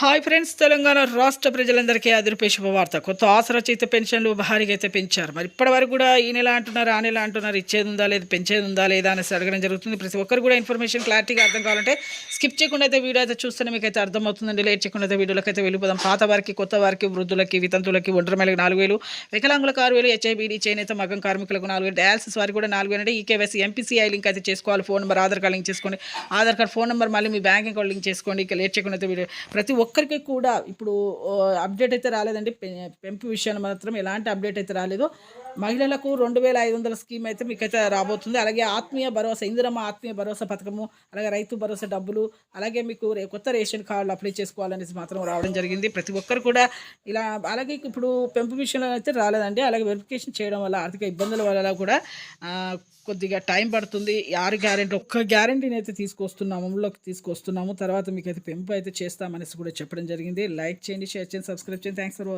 Hi friends Telangana రాష్ట్ర ప్రజలందరికీ అదిరిపే శుభవార్త. కొత్త ఆసరా పెన్షన్లు భారీగా అయితే పెంచారు. మరి ఇప్పటి వరకు కూడా ఈ నెల అంటున్నారు ఆ నెల అంటున్నారు ఇచ్చేది ఉందా లేదు పెంచేది ఉందా లేదా అనేసి అడగడం జరుగుతుంది. ప్రతి ఒక్కరు కూడా ఇన్ఫర్మేషన్ క్లారిటీగా అర్థం కావాలంటే స్కిప్ చేయకుండా అయితే వీడియో అయితే చూస్తేనే మీకు అయితే అర్థమవుతుందండి. లేట్ చేయకుండా అయితే వీడియోలోకి అయితే వెళ్ళిపోదాం. పాత వారికి కొత్త వారికి వృద్ధులకి వితంతులకి ఒంటరి మేళకి నాలుగు వేలు వికలాంగులకు ఆరు వేలు హెచ్ఐబిడి చేనేత మగం కార్మికులకు నాలుగు వేలు డయాలసిస్ వారికి కూడా నాలుగు వేలు అంటే ఈకేవైసీ ఎంపీసీఐ లింక్ అయితే చేసుకోవాలి. Phone number Aadhaar card link చేసుకోండి. ఆధార్ కార్డ్ ఫోన్ నెంబర్ మళ్ళీ మీ బ్యాంక్ అకౌంట్ లింక్ చేసుకోండి. ఇక లేట్ చేయకుండా అయితే వీడియో ప్రతి ఒక్క ఒక్కరికి కూడా ఇప్పుడు అప్డేట్ అయితే రాలేదండి. పెంపు విషయాన్ని మాత్రం ఎలాంటి అప్డేట్ అయితే రాలేదు. మహిళలకు రెండు వేల ఐదు వందల స్కీమ్ అయితే మీకైతే రాబోతుంది. అలాగే ఆత్మీయ భరోసా ఇందిరమ్మ ఆత్మీయ భరోసా పథకము అలాగే రైతు భరోసా డబ్బులు అలాగే మీకు కొత్త రేషన్ కార్డులు అప్లై చేసుకోవాలనేసి మాత్రం రావడం జరిగింది. ప్రతి ఒక్కరు కూడా ఇలా అలాగే ఇప్పుడు పెంపు విషయంలో అయితే రాలేదండి. అలాగే వెరిఫికేషన్ చేయడం వల్ల ఆర్థిక ఇబ్బందుల వల్ల కూడా కొద్దిగా టైం పడుతుంది. ఆరు గ్యారెంటీ ఒక్క గ్యారెంటీని అయితే తీసుకొస్తున్నాము అమలులోకి తీసుకొస్తున్నాము. తర్వాత మీకు అయితే పెంపు అయితే చేస్తామనేసి కూడా చెప్పడం జరిగింది. లైక్ చేయండి షేర్ చేయండి సబ్స్క్రైబ్ చేయండి. Thanks for